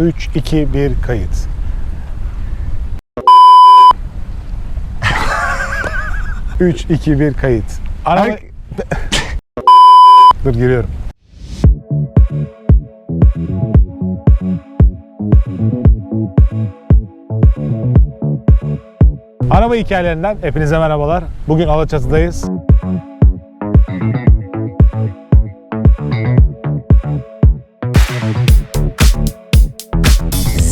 3, 2, 1 kayıt. Üç, iki, bir kayıt. Araba... Dur giriyorum. Araba hikayelerinden hepinize merhabalar. Bugün Alaçatı'dayız.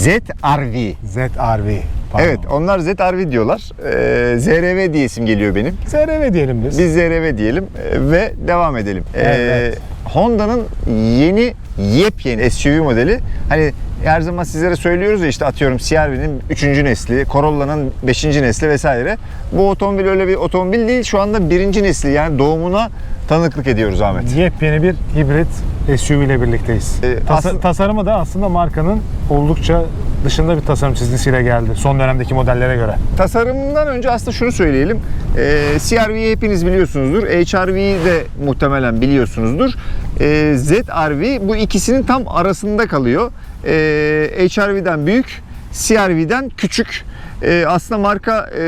ZRV. ZRV. Pardon. Evet onlar ZRV diyorlar. Ee, ZRV diye isim geliyor benim. ZRV diyelim biz. Biz ZRV diyelim ee, ve devam edelim. Ee, Evet. Honda'nın yeni yepyeni SUV modeli. Hani her zaman sizlere söylüyoruz ya işte atıyorum CR-V'nin 3. nesli, Corolla'nın 5. nesli vesaire. Bu otomobil öyle bir otomobil değil. Şu anda 1. nesli yani doğumuna tanıklık ediyoruz Ahmet. Yepyeni bir hibrit SUV ile birlikteyiz. Ee, Tasa- aslında- tasarımı da aslında markanın oldukça dışında bir tasarım çizgisiyle geldi. Son dönemdeki modellere göre. Tasarımından önce aslında şunu söyleyelim. Ee, CR-V'yi hepiniz biliyorsunuzdur. HR-V'yi de muhtemelen biliyorsunuzdur. Ee, ZR-V bu ikisinin tam arasında kalıyor. Ee, HR-V'den büyük, CR-V'den küçük. Ee, aslında marka e,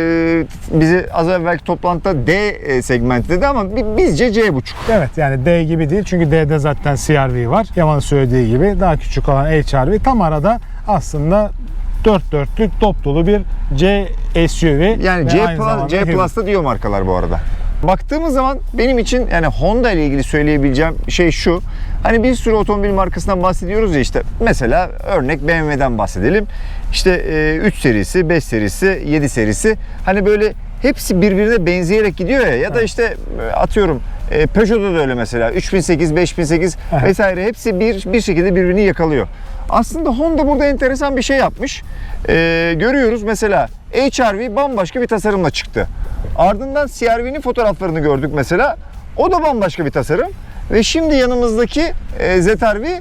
bizi az evvelki toplantıda D e, segmenti dedi ama bi- bizce C buçuk. Evet yani D gibi değil çünkü D'de zaten CR-V var. Yaman'ın söylediği gibi daha küçük olan HR-V tam arada aslında dört dörtlük top dolu bir C SUV. Yani C, Plus, C. Plus'ta diyor markalar bu arada. Baktığımız zaman benim için yani Honda ile ilgili söyleyebileceğim şey şu. Hani bir sürü otomobil markasından bahsediyoruz ya işte mesela örnek BMW'den bahsedelim. İşte e, 3 serisi, 5 serisi, 7 serisi. Hani böyle hepsi birbirine benzeyerek gidiyor ya ya da işte e, atıyorum e, Peugeot'da da öyle mesela 3008, 5008 Evet. vesaire hepsi bir bir şekilde birbirini yakalıyor. Aslında Honda burada enteresan bir şey yapmış. Ee, görüyoruz mesela HR-V bambaşka bir tasarımla çıktı. Ardından CR-V'nin fotoğraflarını gördük mesela. O da bambaşka bir tasarım. Ve şimdi yanımızdaki e, ZR-V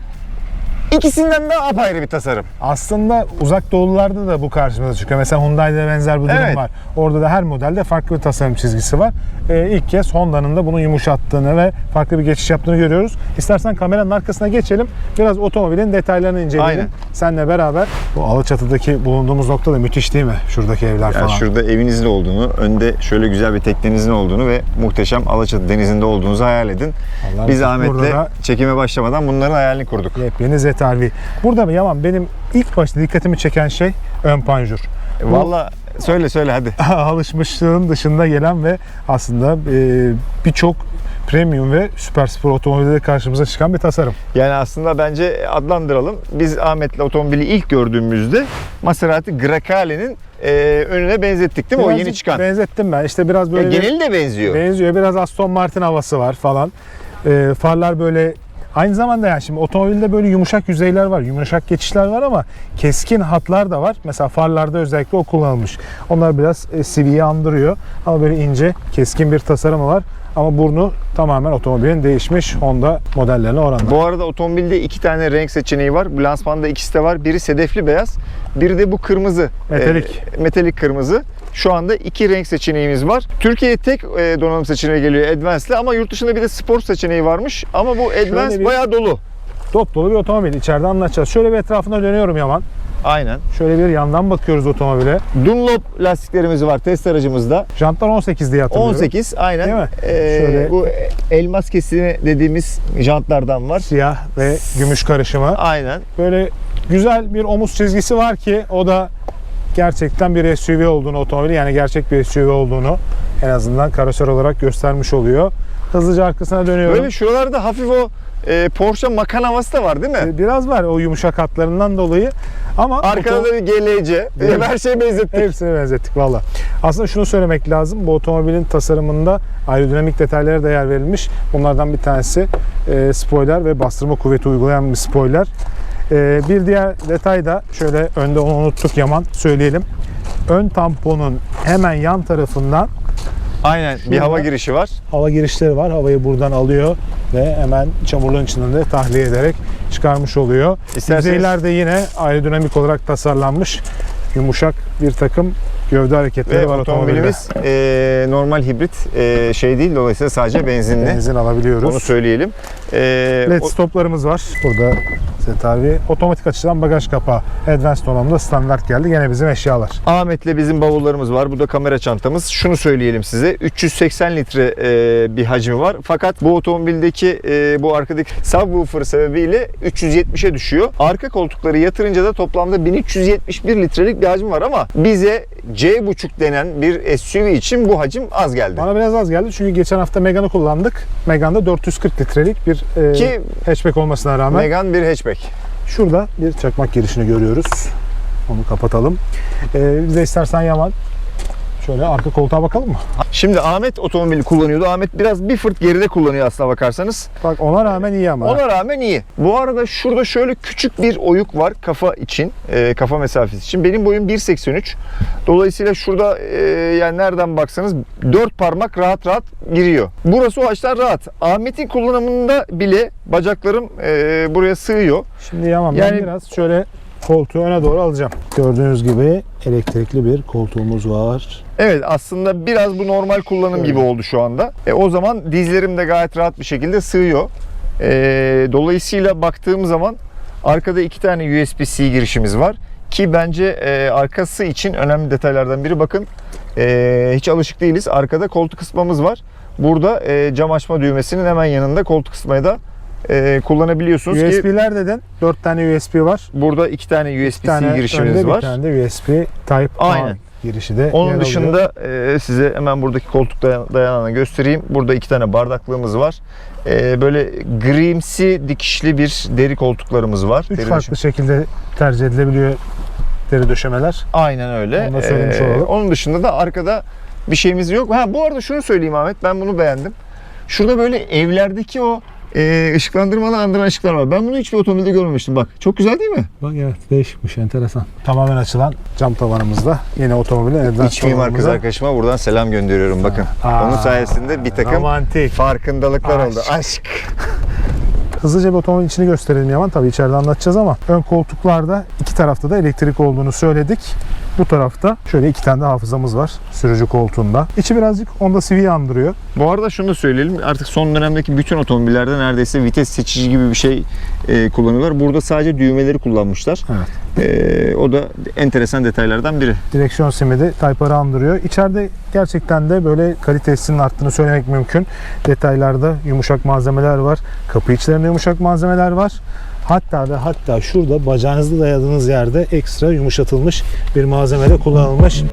ikisinden de apayrı bir tasarım. Aslında uzak doğulularda da bu karşımıza çıkıyor. Mesela Hyundai'de benzer bir durum Evet. var. Orada da her modelde farklı bir tasarım çizgisi var. Ee, ilk kez Honda'nın da bunu yumuşattığını ve farklı bir geçiş yaptığını görüyoruz. İstersen kameranın arkasına geçelim. Biraz otomobilin detaylarını inceleyelim. Aynen. Seninle beraber. Bu Alaçatı'daki bulunduğumuz nokta da müthiş değil mi? Şuradaki evler Yani falan. şurada evinizin olduğunu, önde şöyle güzel bir teknenizin olduğunu ve muhteşem Alaçatı denizinde olduğunuzu hayal edin. Vallahi Biz Ahmet'le burada çekime başlamadan bunların hayalini kurduk. Yepyeni ZR-V. Burada mı Yaman benim ilk başta dikkatimi çeken şey ön panjur. Bu- Valla söyle söyle hadi. alışmışlığın dışında gelen ve aslında e, birçok premium ve süper spor otomobilde karşımıza çıkan bir tasarım. Yani aslında bence adlandıralım. Biz Ahmet'le otomobili ilk gördüğümüzde Maserati Grecale'nin e, önüne benzettik değil mi? o Birazcık yeni çıkan. Benzettim ben. İşte biraz Ya böyle bir- geneli de benziyor. benziyor. Biraz Aston Martin havası var falan. E, farlar böyle Aynı zamanda yani şimdi otomobilde böyle yumuşak yüzeyler var, yumuşak geçişler var ama keskin hatlar da var. Mesela farlarda özellikle o kullanılmış. Onlar biraz e, CV'yi andırıyor ama böyle ince, keskin bir tasarımı var. Ama burnu tamamen otomobilin değişmiş Honda modellerine oranla. Bu arada otomobilde iki tane renk seçeneği var. Lansmanda ikisi de var. Biri sedefli beyaz, biri de bu kırmızı. Metalik. E, metalik kırmızı. Şu anda iki renk seçeneğimiz var. Türkiye'ye tek e, donanım seçeneği geliyor Advance'le ama yurt dışında bir de spor seçeneği varmış. Ama bu Advance bir- bayağı dolu. Top dolu bir otomobil. İçeride anlatacağız. Şöyle bir etrafına dönüyorum Yaman. Aynen. Şöyle bir yandan bakıyoruz otomobile. Dunlop lastiklerimiz var test aracımızda. Jantlar 18 diye hatırlıyorum. 18 aynen. Değil mi? Ee, Şöyle- Bu elmas kesimi dediğimiz jantlardan var. Siyah ve gümüş karışımı. Aynen. Böyle güzel bir omuz çizgisi var ki o da gerçekten bir SUV olduğunu otomobili yani gerçek bir SUV olduğunu en azından karoser olarak göstermiş oluyor. Hızlıca arkasına dönüyorum. Böyle şuralarda hafif o e, Porsche Macan havası da var değil mi? Biraz var o yumuşak hatlarından dolayı ama Arkada da bir GLC. Mi? Her şeyi benzettik. Hepsini benzettik valla. Aslında şunu söylemek lazım. Bu otomobilin tasarımında aerodinamik detaylara da yer verilmiş. Bunlardan bir tanesi e, spoiler ve bastırma kuvveti uygulayan bir spoiler. E, bir diğer detay da şöyle önde onu unuttuk Yaman söyleyelim. Ön tamponun hemen yan tarafından Aynen. Bir Şurada- hava girişi var. hava girişleri var. Havayı buradan alıyor ve hemen çamurluğun içinden de tahliye ederek çıkarmış oluyor. İsterseniz- Yüzeyler de yine aerodinamik olarak tasarlanmış yumuşak bir takım gövde hareketleri Ve var otomobilimiz e, normal hibrit e, şey değil dolayısıyla sadece benzinli. Benzin alabiliyoruz. Onu söyleyelim. E, LED o- stoplarımız var. Burada ZR-V otomatik açılan bagaj kapağı. Advanced donanımda standart geldi. Gene bizim eşyalar. Ahmet'le bizim bavullarımız var. Bu da kamera çantamız. Şunu söyleyelim size. 380 litre e, bir hacmi var. Fakat bu otomobildeki e, bu arkadaki subwoofer sebebiyle 370'e düşüyor. Arka koltukları yatırınca da toplamda 1371 litrelik bir hacmi var ama bize C.5 denen bir SUV için bu hacim az geldi. Bana biraz az geldi çünkü geçen hafta Megane'ı kullandık. Megane'da 440 litrelik bir e, Ki hatchback olmasına rağmen Megane bir hatchback. şurada bir çakmak girişini görüyoruz. Onu kapatalım. E, bize istersen Yaman şöyle arka koltuğa bakalım mı? Şimdi Ahmet otomobili kullanıyordu. Ahmet biraz bir fırt geride kullanıyor aslına bakarsanız. Bak ona rağmen iyi ama. Ona rağmen iyi. Bu arada şurada şöyle küçük bir oyuk var kafa için, e, kafa mesafesi için. Benim boyum 1.83. Dolayısıyla şurada e, yani nereden baksanız 4 parmak rahat rahat giriyor. Burası o açıdan rahat. Ahmet'in kullanımında bile bacaklarım e, buraya sığıyor. Şimdi Yaman ben Yani- biraz şöyle koltuğu öne doğru alacağım. Gördüğünüz gibi elektrikli bir koltuğumuz var. Evet aslında biraz bu normal kullanım gibi oldu şu anda. E, o zaman dizlerim de gayet rahat bir şekilde sığıyor. E, dolayısıyla baktığım zaman arkada iki tane USB-C girişimiz var. Ki bence e, arkası için önemli detaylardan biri bakın. e, hiç alışık değiliz. Arkada koltuk kısmamız var. Burada e, cam açma düğmesinin hemen yanında koltuk kısmayı da e, kullanabiliyorsunuz ki USB'ler dedin. 4 tane USB var. burada iki tane Bir USB-C girişimiz önde, var. Bir tane de USB Type A Aynen. girişi de Onun dışında e, size hemen buradaki koltuk dayan- dayanağını göstereyim. Burada iki tane bardaklığımız var. E, böyle grimsi dikişli bir deri koltuklarımız var. Üç Deri farklı döşem- şekilde tercih edilebiliyor deri döşemeler. Aynen öyle. Onu E, olalım. onun dışında da arkada bir şeyimiz yok. Ha bu arada şunu söyleyeyim Ahmet. Ben bunu beğendim. Şurada böyle evlerdeki o e, ışıklandırmalı andıran ışıklar var. Ben bunu hiçbir otomobilde görmemiştim. Bak çok güzel değil mi? Bak evet değişikmiş enteresan. Tamamen açılan cam tavanımızda yine otomobilin advanced İç mimar kız arkadaşıma buradan selam gönderiyorum bakın. Aa, Onun sayesinde bir takım romantik. farkındalıklar Aşk. oldu. Aşk. Hızlıca bir otomobilin içini gösterelim Yaman. Tabii içeride anlatacağız ama ön koltuklarda iki tarafta da elektrik olduğunu söyledik. Bu tarafta şöyle iki tane de hafızamız var sürücü koltuğunda. İçi birazcık Honda Civic'i andırıyor. Bu arada şunu da söyleyelim. Artık son dönemdeki bütün otomobillerde neredeyse vites seçici gibi bir şey e, kullanıyorlar. Burada sadece düğmeleri kullanmışlar. Evet. E, o da enteresan detaylardan biri. Direksiyon simidi Type R'ı andırıyor. İçeride gerçekten de böyle kalitesinin arttığını söylemek mümkün. Detaylarda yumuşak malzemeler var. Kapı içlerinde yumuşak malzemeler var. Hatta ve hatta şurada bacağınızı dayadığınız yerde ekstra yumuşatılmış bir malzeme de kullanılmış.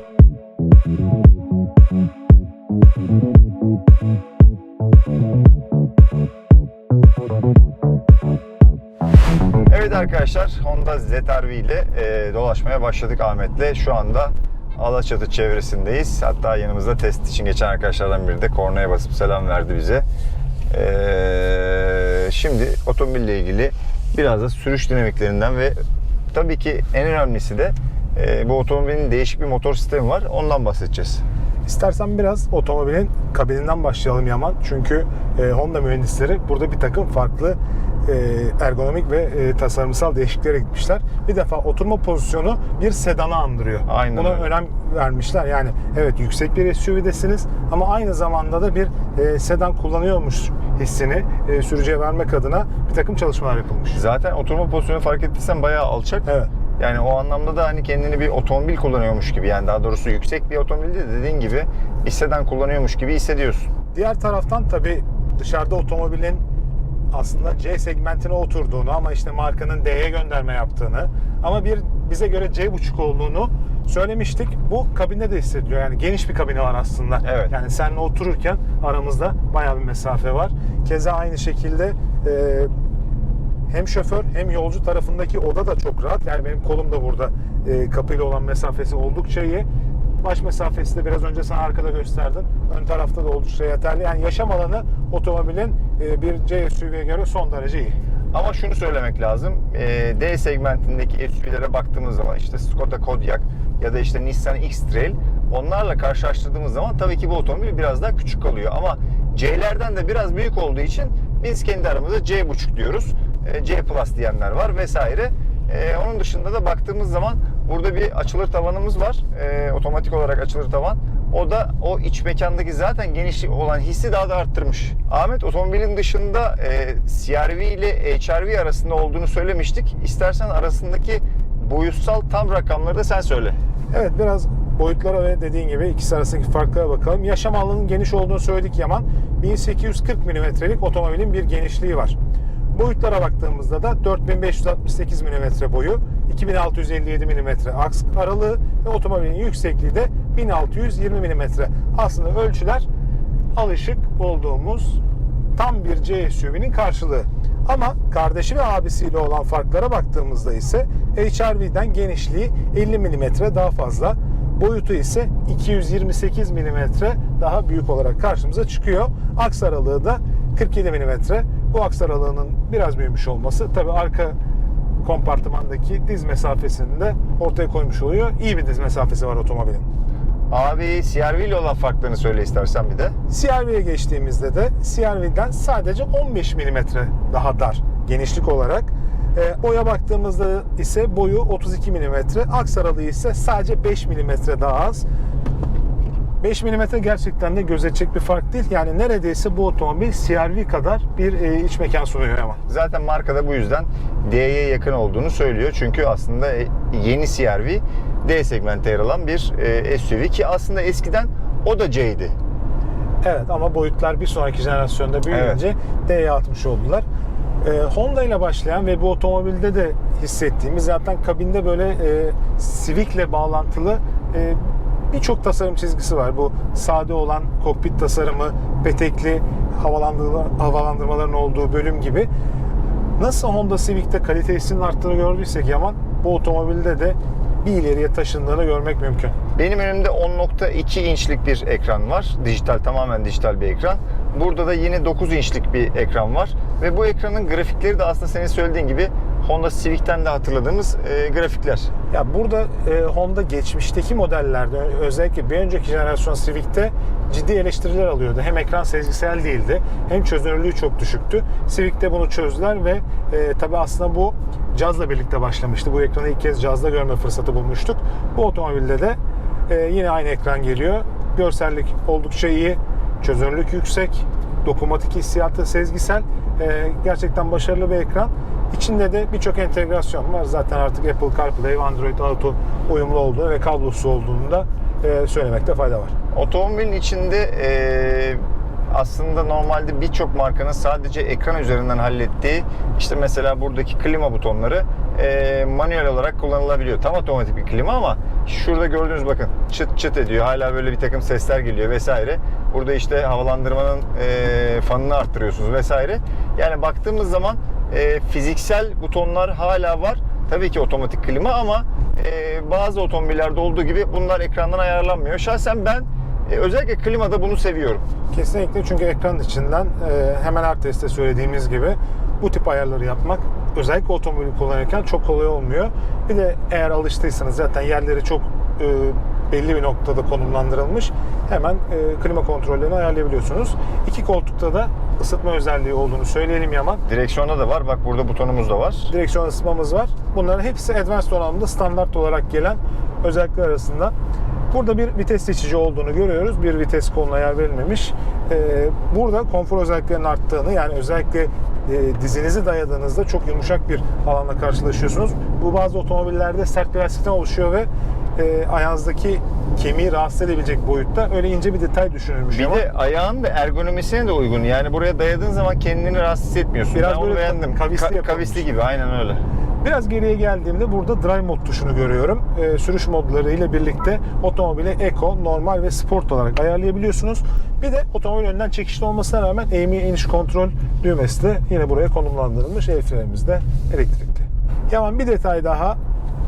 Evet arkadaşlar Honda ZR-V ile e, dolaşmaya başladık Ahmet'le. Şu anda Alaçatı çevresindeyiz. Hatta yanımızda test için geçen arkadaşlardan biri de kornaya basıp selam verdi bize. E, şimdi otomobille ilgili biraz da sürüş dinamiklerinden ve tabii ki en önemlisi de e, bu otomobilin değişik bir motor sistemi var. Ondan bahsedeceğiz. İstersen biraz otomobilin kabininden başlayalım Yaman. Çünkü e, Honda mühendisleri burada bir takım farklı e, ergonomik ve e, tasarımsal değişikliklere gitmişler. Bir defa oturma pozisyonu bir sedana andırıyor. Aynen Buna öyle. önem vermişler. Yani evet yüksek bir SUV'desiniz ama aynı zamanda da bir e, sedan kullanıyormuş hissini e, sürücüye vermek adına bir takım çalışmalar yapılmış. Zaten oturma pozisyonu fark ettiysen bayağı alçak. Evet. Yani o anlamda da hani kendini bir otomobil kullanıyormuş gibi yani daha doğrusu yüksek bir otomobil de dediğin gibi hisseden kullanıyormuş gibi hissediyorsun. Diğer taraftan tabi dışarıda otomobilin aslında C segmentine oturduğunu ama işte markanın D'ye gönderme yaptığını ama bir bize göre C.5 olduğunu söylemiştik. Bu kabinde de hissediliyor. Yani geniş bir kabine var aslında. Evet. Yani seninle otururken aramızda bayağı bir mesafe var. Keza aynı şekilde e, hem şoför hem yolcu tarafındaki oda da çok rahat. Yani benim kolum da burada e, kapıyla olan mesafesi oldukça iyi. Baş mesafesi de biraz önce sana arkada gösterdim. Ön tarafta da oldukça yeterli. Yani yaşam alanı otomobilin e, bir C SUV'ye göre son derece iyi. Ama şunu söylemek lazım. e, D segmentindeki SUV'lere baktığımız zaman işte Skoda Kodiaq ya da işte Nissan X-Trail onlarla karşılaştırdığımız zaman tabii ki bu otomobil biraz daha küçük kalıyor. Ama C'lerden de biraz büyük olduğu için biz kendi aramızda C.5 diyoruz. E, C Plus diyenler var vesaire. Ee, onun dışında da baktığımız zaman burada bir açılır tavanımız var. Ee, otomatik olarak açılır tavan. O da o iç mekandaki zaten genişlik olan hissi daha da arttırmış. Ahmet otomobilin dışında e, CR-V ile HR-V arasında olduğunu söylemiştik. İstersen arasındaki boyutsal tam rakamları da sen söyle. Evet biraz boyutlara ve dediğin gibi ikisi arasındaki farklara bakalım. Yaşam alanının geniş olduğunu söyledik Yaman. 1840 milimetrelik otomobilin bir genişliği var. Boyutlara baktığımızda da 4568 mm boyu, 2657 mm aks aralığı ve otomobilin yüksekliği de 1620 mm. Aslında ölçüler alışık olduğumuz tam bir C SUV'nin karşılığı. Ama kardeşi ve abisiyle olan farklara baktığımızda ise HR-V'den genişliği 50 mm daha fazla, boyutu ise 228 mm daha büyük olarak karşımıza çıkıyor. Aks aralığı da 47 mm. Bu aks aralığının biraz büyümüş olması tabi arka kompartımandaki diz mesafesini de ortaya koymuş oluyor. İyi bir diz mesafesi var otomobilin. Abi CR-V ile olan farklarını söyle istersen bir de. CR-V'ye geçtiğimizde de CR-V'den sadece 15 mm daha dar genişlik olarak. E, boya baktığımızda ise boyu 32 mm, aks aralığı ise sadece 5 mm daha az. 5 mm gerçekten de gözetecek bir fark değil. Yani neredeyse bu otomobil CR-V kadar bir e, iç mekan sunuyor ama. Zaten marka da bu yüzden D'ye yakın olduğunu söylüyor. Çünkü aslında e, yeni CR-V D segmente yer alan bir e, SUV ki aslında eskiden o da C'ydi. Evet ama boyutlar bir sonraki jenerasyonda büyüyünce D'ye atmış oldular. Ee, Honda ile başlayan ve bu otomobilde de hissettiğimiz zaten kabinde böyle e, Civic'le bağlantılı e, birçok tasarım çizgisi var. Bu sade olan kokpit tasarımı, petekli havalandırma, havalandırmaların olduğu bölüm gibi. Nasıl Honda Civic'te kalitesinin arttığını gördüysek Yaman, bu otomobilde de bir ileriye taşındığını görmek mümkün. Benim önümde 10.2 inçlik bir ekran var. Dijital, tamamen dijital bir ekran. Burada da yine 9 inçlik bir ekran var. Ve bu ekranın grafikleri de aslında senin söylediğin gibi Honda Civic'ten de hatırladığımız e, grafikler. Ya burada e, Honda geçmişteki modellerde özellikle bir önceki jenerasyon Civic'te ciddi eleştiriler alıyordu. Hem ekran sezgisel değildi hem çözünürlüğü çok düşüktü. Civic'te bunu çözdüler ve e, tabi aslında bu cazla birlikte başlamıştı. Bu ekranı ilk kez cazda görme fırsatı bulmuştuk. Bu otomobilde de e, yine aynı ekran geliyor. Görsellik oldukça iyi, çözünürlük yüksek, dokunmatik hissiyatı sezgisel. E, gerçekten başarılı bir ekran. İçinde de birçok entegrasyon var. Zaten artık Apple CarPlay, Android Auto uyumlu olduğunu ve kablosu olduğunu da e, söylemekte fayda var. Otomobilin içinde e, aslında normalde birçok markanın sadece ekran üzerinden hallettiği işte mesela buradaki klima butonları e, manuel olarak kullanılabiliyor. Tam otomatik bir klima ama şurada gördüğünüz bakın çıt çıt ediyor. Hala böyle bir takım sesler geliyor vesaire. Burada işte havalandırmanın e, fanını arttırıyorsunuz vesaire. Yani baktığımız zaman e, fiziksel butonlar hala var. Tabii ki otomatik klima ama e, bazı otomobillerde olduğu gibi bunlar ekrandan ayarlanmıyor. Şahsen ben e, özellikle klimada bunu seviyorum. Kesinlikle çünkü ekran içinden e, hemen her testte söylediğimiz gibi bu tip ayarları yapmak özellikle otomobili kullanırken çok kolay olmuyor. Bir de eğer alıştıysanız zaten yerleri çok e, belli bir noktada konumlandırılmış. Hemen e, klima kontrollerini ayarlayabiliyorsunuz. İki koltukta da ısıtma özelliği olduğunu söyleyelim Yaman. Direksiyonda da var. Bak burada butonumuz da var. direksiyon ısıtmamız var. Bunların hepsi Advanced donanımda standart olarak gelen özellikler arasında. Burada bir vites seçici olduğunu görüyoruz. Bir vites koluna yer verilmemiş. Ee, burada konfor özelliklerinin arttığını yani özellikle e, dizinizi dayadığınızda çok yumuşak bir alanla karşılaşıyorsunuz. Bu bazı otomobillerde sert bir lastikten oluşuyor ve e, ayağınızdaki kemiği rahatsız edebilecek boyutta. Öyle ince bir detay düşünülmüş Bir ama. de ayağın da ergonomisine de uygun. Yani buraya dayadığın zaman kendini rahatsız hissetmiyorsun. Biraz ben böyle beğendim. kavisli Ka- kavisli gibi aynen öyle. Biraz geriye geldiğimde burada Drive mod tuşunu görüyorum. Ee, sürüş modları ile birlikte otomobili Eco, normal ve sport olarak ayarlayabiliyorsunuz. Bir de otomobil önden çekişli olmasına rağmen eğimi iniş kontrol düğmesi de yine buraya konumlandırılmış. El frenimiz de elektrikli. Yaman bir detay daha.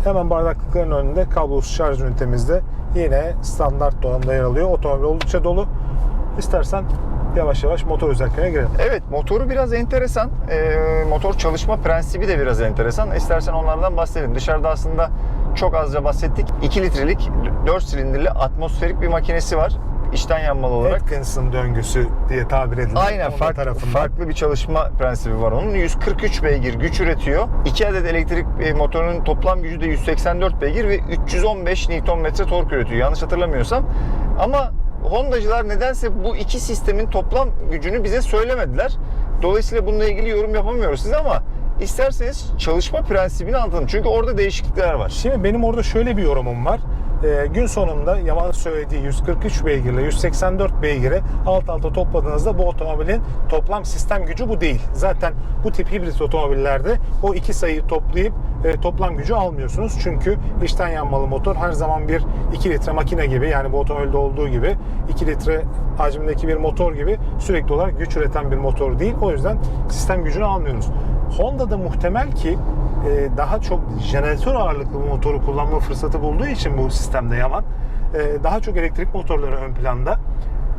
Hemen bardaklıkların önünde kablosuz şarj ünitemizde yine standart donanımda yer alıyor. Otomobil oldukça dolu. İstersen yavaş yavaş motor özelliklerine girelim. Evet motoru biraz enteresan. Ee, motor çalışma prensibi de biraz enteresan. İstersen onlardan bahsedelim. Dışarıda aslında çok azca bahsettik. 2 litrelik 4 silindirli atmosferik bir makinesi var. içten yanmalı olarak. Atkinson döngüsü diye tabir edilen Aynen tarafından. farklı bir çalışma prensibi var onun. 143 beygir güç üretiyor. 2 adet elektrik e, motorunun toplam gücü de 184 beygir ve 315 Nm tork üretiyor. Yanlış hatırlamıyorsam. Ama Hondacılar nedense bu iki sistemin toplam gücünü bize söylemediler. Dolayısıyla bununla ilgili yorum yapamıyoruz size ama isterseniz çalışma prensibini anlatalım. Çünkü orada değişiklikler var. Şimdi benim orada şöyle bir yorumum var. Ee, gün sonunda Yaman söylediği 143 beygirle 184 beygiri alt alta topladığınızda bu otomobilin toplam sistem gücü bu değil. Zaten bu tip hibrit otomobillerde o iki sayıyı toplayıp e, toplam gücü almıyorsunuz. Çünkü içten yanmalı motor her zaman bir 2 litre makine gibi yani bu otomobilde olduğu gibi 2 litre hacmindeki bir motor gibi sürekli olarak güç üreten bir motor değil. O yüzden sistem gücünü almıyoruz. Honda'da muhtemel ki e, daha çok jeneratör ağırlıklı bir motoru kullanma fırsatı bulduğu için bu sistemde Yaman e, daha çok elektrik motorları ön planda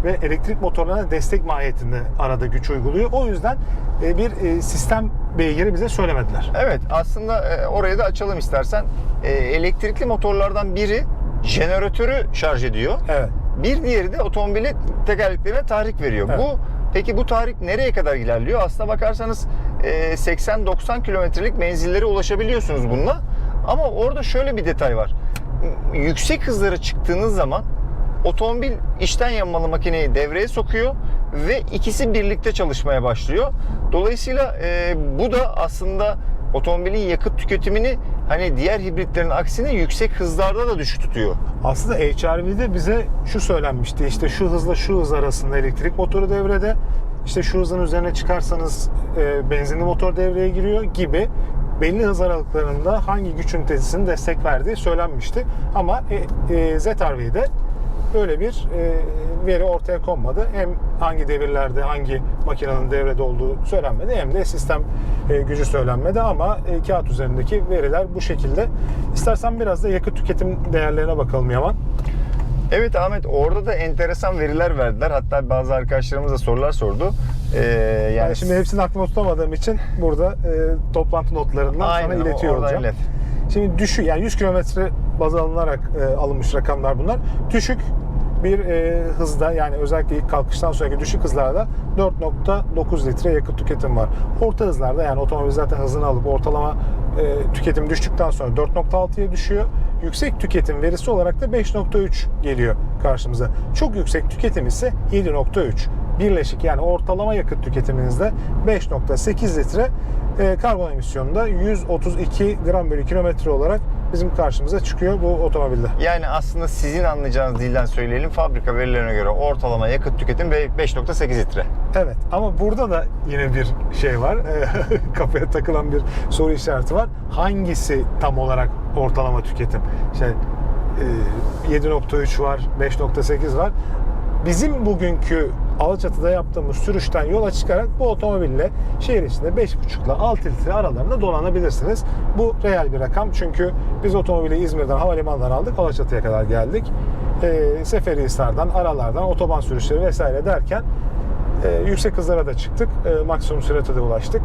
ve elektrik motorlarına destek mahiyetinde arada güç uyguluyor. O yüzden e, bir e, sistem beygiri bize söylemediler. Evet aslında e, orayı da açalım istersen. E, Elektrikli motorlardan biri jeneratörü şarj ediyor. Evet. Bir diğeri de otomobili tekerleklerine tahrik veriyor. Evet. Bu peki bu tahrik nereye kadar ilerliyor? Aslına bakarsanız 80-90 kilometrelik menzillere ulaşabiliyorsunuz bununla. Ama orada şöyle bir detay var. Yüksek hızlara çıktığınız zaman otomobil içten yanmalı makineyi devreye sokuyor ve ikisi birlikte çalışmaya başlıyor. Dolayısıyla e, bu da aslında otomobilin yakıt tüketimini hani diğer hibritlerin aksine yüksek hızlarda da düşük tutuyor. Aslında HRV'de bize şu söylenmişti. İşte şu hızla şu hız arasında elektrik motoru devrede. İşte şu hızın üzerine çıkarsanız e, benzinli motor devreye giriyor gibi belli hız aralıklarında hangi güç ünitesinin destek verdiği söylenmişti. Ama e, e, ZR-V'de böyle bir e, veri ortaya konmadı. Hem hangi devirlerde hangi makinenin devrede olduğu söylenmedi hem de sistem e, gücü söylenmedi ama e, kağıt üzerindeki veriler bu şekilde. İstersen biraz da yakıt tüketim değerlerine bakalım Yaman. Evet Ahmet orada da enteresan veriler verdiler. Hatta bazı arkadaşlarımız da sorular sordu. Ee, yani Yani şimdi hepsini aklıma tutamadığım için burada e, toplantı notlarından Aynen, sana iletiyor olacağım. ilet. Şimdi düşük yani 100 kilometre baz alınarak e, alınmış rakamlar bunlar. Düşük bir e, hızda yani özellikle ilk kalkıştan sonraki düşük hızlarda 4.9 litre yakıt tüketim var. Orta hızlarda yani otomobil zaten hızını alıp ortalama e, tüketim düştükten sonra 4.6'ya düşüyor. Yüksek tüketim verisi olarak da 5.3 geliyor karşımıza. Çok yüksek tüketim ise 7.3 birleşik yani ortalama yakıt tüketiminizde 5.8 litre e, karbon emisyonunda 132 gram bölü kilometre olarak bizim karşımıza çıkıyor bu otomobilde. Yani aslında sizin anlayacağınız dilden söyleyelim. Fabrika verilerine göre ortalama yakıt tüketim 5.8 litre. Evet ama burada da yine bir şey var. Kafaya takılan bir soru işareti var. Hangisi tam olarak ortalama tüketim? İşte e, 7.3 var, 5.8 var. Bizim bugünkü Alaçatı'da yaptığımız sürüşten yola çıkarak bu otomobille şehir içinde 5.5 ile 6 litre aralarında dolanabilirsiniz. Bu real bir rakam çünkü biz otomobili İzmir'den havalimanından aldık Alaçatı'ya kadar geldik. E, Seferihisar'dan, aralardan, otoban sürüşleri vesaire derken e, yüksek hızlara da çıktık. E, maksimum sürate de ulaştık.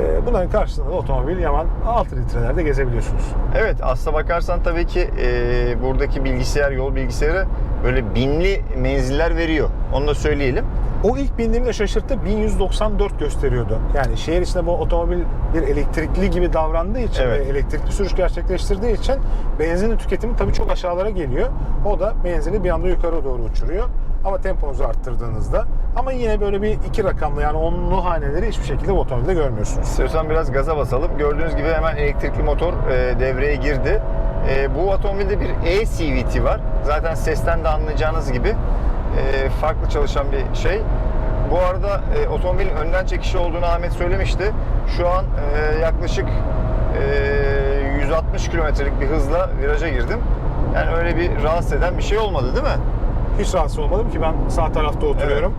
E, bunların karşısında da otomobil Yaman 6 litrelerde gezebiliyorsunuz. Evet aslına bakarsan tabii ki e, buradaki bilgisayar, yol bilgisayarı böyle binli menziller veriyor. Onu da söyleyelim. O ilk bindiğimde şaşırttı. 1194 gösteriyordu. Yani şehir içinde bu otomobil bir elektrikli gibi davrandığı için Evet. ve elektrikli sürüş gerçekleştirdiği için benzinin tüketimi tabii çok aşağılara geliyor. O da benzini bir anda yukarı doğru uçuruyor. Ama temponuzu arttırdığınızda ama yine böyle bir iki rakamlı yani onlu haneleri hiçbir şekilde bu otomobilde görmüyorsunuz. İstiyorsan biraz gaza basalım. Gördüğünüz gibi hemen elektrikli motor e, devreye girdi. E, bu otomobilde bir e-CVT var. Zaten sesten de anlayacağınız gibi e, farklı çalışan bir şey. Bu arada e, otomobilin önden çekişi olduğunu Ahmet söylemişti. Şu an e, yaklaşık e, 160 kilometrelik bir hızla viraja girdim. Yani öyle bir rahatsız eden bir şey olmadı değil mi? Hiç rahatsız olmadım ki ben sağ tarafta oturuyorum.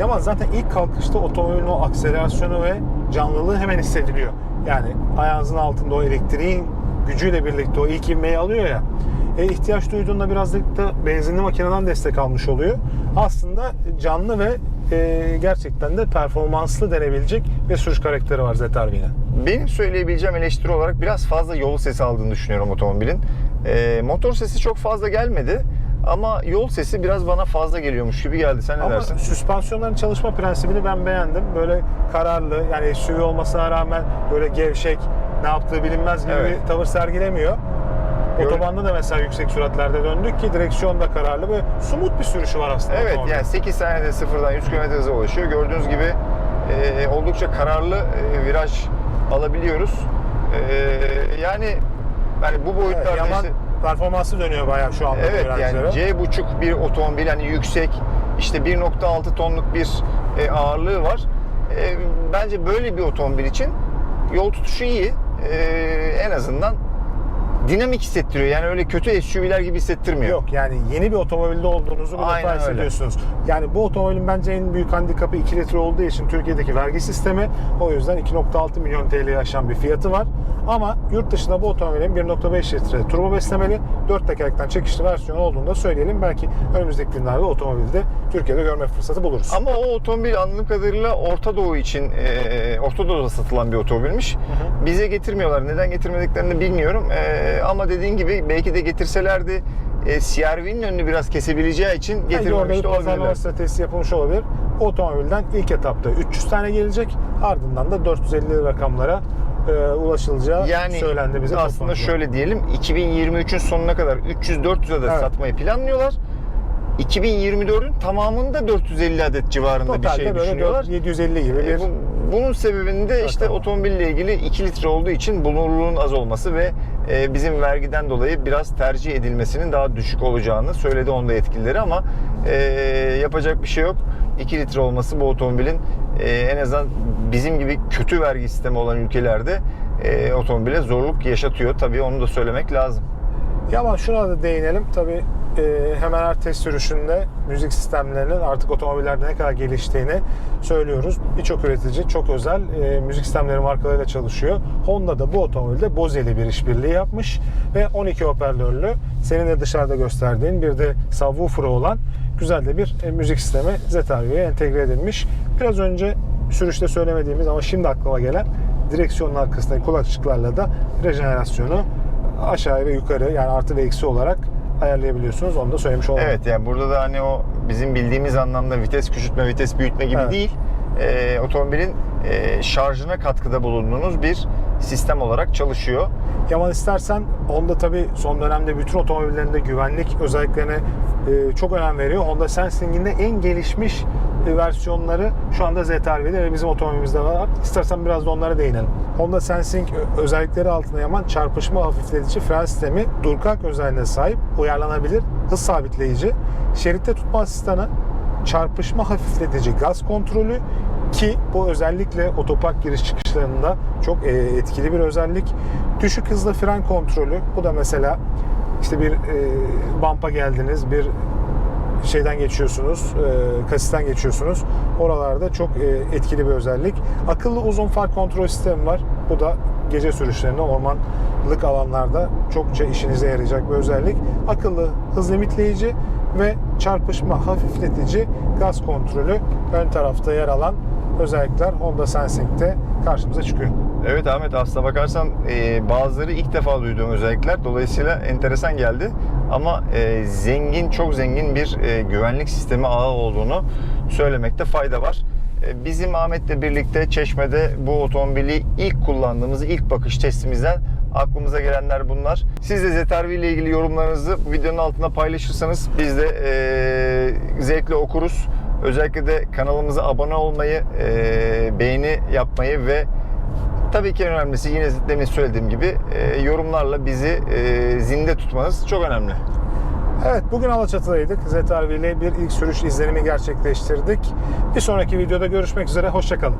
Yaman zaten ilk kalkışta otomobilin o akselerasyonu ve canlılığı hemen hissediliyor. Yani ayağınızın altında o elektriğin gücüyle birlikte o ilk ivmeyi alıyor ya. E, ihtiyaç duyduğunda birazcık da benzinli makineden destek almış oluyor. Aslında canlı ve e, gerçekten de performanslı denebilecek bir sürüş karakteri var ZR-V'nin. Benim söyleyebileceğim eleştiri olarak biraz fazla yol sesi aldığını düşünüyorum otomobilin. Ee, motor sesi çok fazla gelmedi Ama yol sesi biraz bana fazla geliyormuş gibi geldi. Sen ne Ama dersin? süspansiyonların çalışma prensibini ben beğendim. Böyle kararlı yani SUV olmasına rağmen böyle gevşek ne yaptığı bilinmez gibi Evet. bir tavır sergilemiyor. Gör- Otobanda da mesela yüksek süratlerde döndük ki direksiyon da kararlı ve sumut bir sürüşü var aslında. Evet otomobilin. yani 8 saniyede sıfırdan 100 km hıza ulaşıyor. Gördüğünüz gibi e, oldukça kararlı e, viraj alabiliyoruz. E, yani yani bu Evet, boyutlarda Yaman işte, performansı dönüyor bayağı şu anda evet yani C buçuk bir otomobil hani yüksek işte 1.6 tonluk bir e, ağırlığı var. E, bence böyle bir otomobil için yol tutuşu iyi. E, en azından dinamik hissettiriyor. Yani öyle kötü SUV'ler gibi hissettirmiyor. Yok yani yeni bir otomobilde olduğunuzu bu Aynen defa öyle. hissediyorsunuz. Yani bu otomobilin bence en büyük handikapı 2 litre olduğu için Türkiye'deki vergi sistemi. O yüzden 2.6 milyon TL'ye aşan bir fiyatı var. Ama yurt dışında bu otomobilin 1.5 litre turbo beslemeli 4 tekerlekten çekişli versiyonu olduğunu da söyleyelim. Belki önümüzdeki günlerde otomobilde Türkiye'de görme fırsatı buluruz. Ama o otomobil anladığım kadarıyla Orta Doğu için, e, Orta Doğu'da satılan bir otomobilmiş. Bize getirmiyorlar. Neden getirmediklerini bilmiyorum. E, ama dediğin gibi belki de getirselerdi e, CR-V'nin önünü biraz kesebileceği için Bence orada getirmemiş bir de pazarlama olabilirler. stratejisi yapılmış olabilir. Otomobilden ilk etapta 300 tane gelecek. Ardından da 450 rakamlara e, ulaşılacağı Yani söylendi bize. aslında toplantıda. şöyle diyelim 2023'ün sonuna kadar 300-400 adet Evet. satmayı planlıyorlar. 2024'ün tamamında 450 adet civarında bir Totalde şey böyle düşünüyorlar. 750 gibi E, bir bu- bunun sebebinde işte otomobille ilgili 2 litre olduğu için bulunurluğun az olması ve e, bizim vergiden dolayı biraz tercih edilmesinin daha düşük olacağını söyledi onda yetkilileri ama e, yapacak bir şey yok. 2 litre olması bu otomobilin e, en azından bizim gibi kötü vergi sistemi olan ülkelerde e, otomobile zorluk yaşatıyor. Tabii onu da söylemek lazım. Ya ama şuna da değinelim. Tabii e, hemen her test sürüşünde müzik sistemlerinin artık otomobillerde ne kadar geliştiğini söylüyoruz. Birçok üretici çok özel e, müzik sistemleri markalarıyla çalışıyor. Honda da bu otomobilde Bose ile bir işbirliği yapmış ve 12 hoparlörlü senin de dışarıda gösterdiğin bir de subwoofer'ı olan güzel de bir e, müzik sistemi ZR-V'ye entegre edilmiş. Biraz önce sürüşte söylemediğimiz ama şimdi aklıma gelen direksiyonun arkasındaki kulakçıklarla da rejenerasyonu aşağı ve yukarı yani artı ve eksi olarak ayarlayabiliyorsunuz. Onu da söylemiş olalım. Evet yani burada da hani o bizim bildiğimiz anlamda vites küçültme, vites büyütme gibi Evet. değil. Ee, otomobilin e, şarjına katkıda bulunduğunuz bir sistem olarak çalışıyor. Yaman istersen Honda tabi son dönemde bütün otomobillerinde güvenlik özelliklerine e, çok önem veriyor. Honda Sensing'in de en gelişmiş e, versiyonları şu anda ZR-V'de ve bizim otomobilimizde var. İstersen biraz da onlara değinelim. Honda Sensing özellikleri altında Yaman çarpışma hafifletici fren sistemi durkak özelliğine sahip, uyarlanabilir, hız sabitleyici, şeritte tutma asistanı, çarpışma hafifletici gaz kontrolü ki bu özellikle otopark giriş çıkışlarında çok e, etkili bir özellik. Düşük hızlı fren kontrolü. Bu da mesela işte bir e, bumpa geldiniz, bir şeyden geçiyorsunuz, e, kasisten geçiyorsunuz. Oralarda çok e, etkili bir özellik. Akıllı uzun far kontrol sistemi var. Bu da gece sürüşlerinde ormanlık alanlarda çokça işinize yarayacak bir özellik. Akıllı hız limitleyici ve çarpışma hafifletici gaz kontrolü ön tarafta yer alan özellikler Honda Sensing'de karşımıza çıkıyor. Evet Ahmet aslına bakarsan e, bazıları ilk defa duyduğum özellikler dolayısıyla enteresan geldi. Ama e, zengin, çok zengin bir e, güvenlik sistemi ağı olduğunu söylemekte fayda var. E, bizim Ahmet'le birlikte Çeşme'de bu otomobili ilk kullandığımız ilk bakış testimizden aklımıza gelenler bunlar. Siz de ZR-V ile ilgili yorumlarınızı videonun altına paylaşırsanız biz de e, zevkle okuruz. Özellikle de kanalımıza abone olmayı, e, beğeni yapmayı ve Tabii ki en önemlisi yine demin söylediğim gibi e, yorumlarla bizi e, zinde tutmanız çok önemli. Evet bugün Alaçatı'daydık. ZR-V ile bir ilk sürüş izlenimi gerçekleştirdik. Bir sonraki videoda görüşmek üzere. Hoşçakalın.